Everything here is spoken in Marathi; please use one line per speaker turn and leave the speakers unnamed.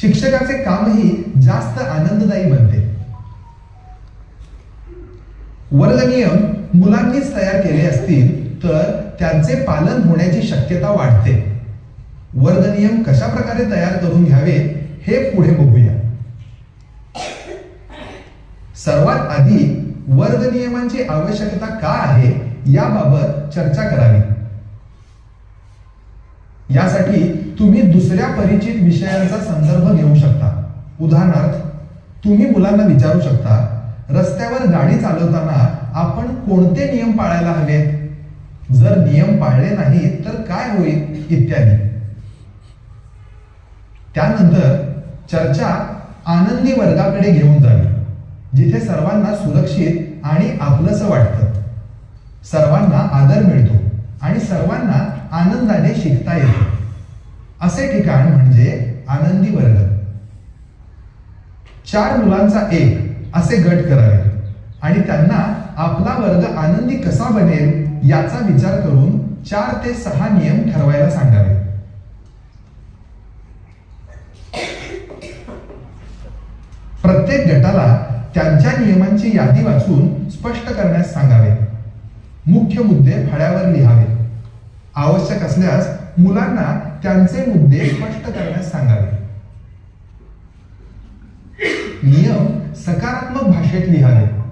शिक्षकाचे कामही जास्त आनंददायी बनते. वर्ग नियम मुलांनीच तयार केले असतील तर त्यांचे पालन होण्याची शक्यता वाढते. वर्ग नियम कशा प्रकारे तयार करून घ्यावे हे पुढे बघूया. सर्वात आधी वर्ग नियमांची आवश्यकता का आहे याबाबत चर्चा करावी. यासाठी तुम्ही दुसऱ्या परिचित विषयांचा संदर्भ घेऊ शकता. उदाहरणार्थ तुम्ही मुलांना विचारू शकता रस्त्यावर गाडी चालवताना आपण कोणते नियम पाळायला हवेत? जर नियम पाळले नाहीत तर काय होईल? इत्यादी. त्यानंतर चर्चा आनंदी वर्गाकडे घेऊन जावी जिथे सर्वांना सुरक्षित आणि आपलंसं वाटतं. सर्वांना आदर मिळतो आणि सर्वांना आनंदाने शिकता येते. असे ठिकाण म्हणजे आनंदी वर्ग चार मुलांचा एक असे गट करावे आणि त्यांना आपला वर्ग आनंदी कसा बनेल याचा विचार करून चार ते सहा नियम ठरवायला सांगावे. प्रत्येक गटाला त्यांच्या नियमांची यादी वाचून स्पष्ट करण्यास सांगावे. मुख्य मुद्दे फळ्यावर लिहावे. आवश्यक असल्यास मुलांना त्यांचे मुद्दे स्पष्ट करण्यास सांगावे. नियम सकारात्मक भाषेत लिहावे.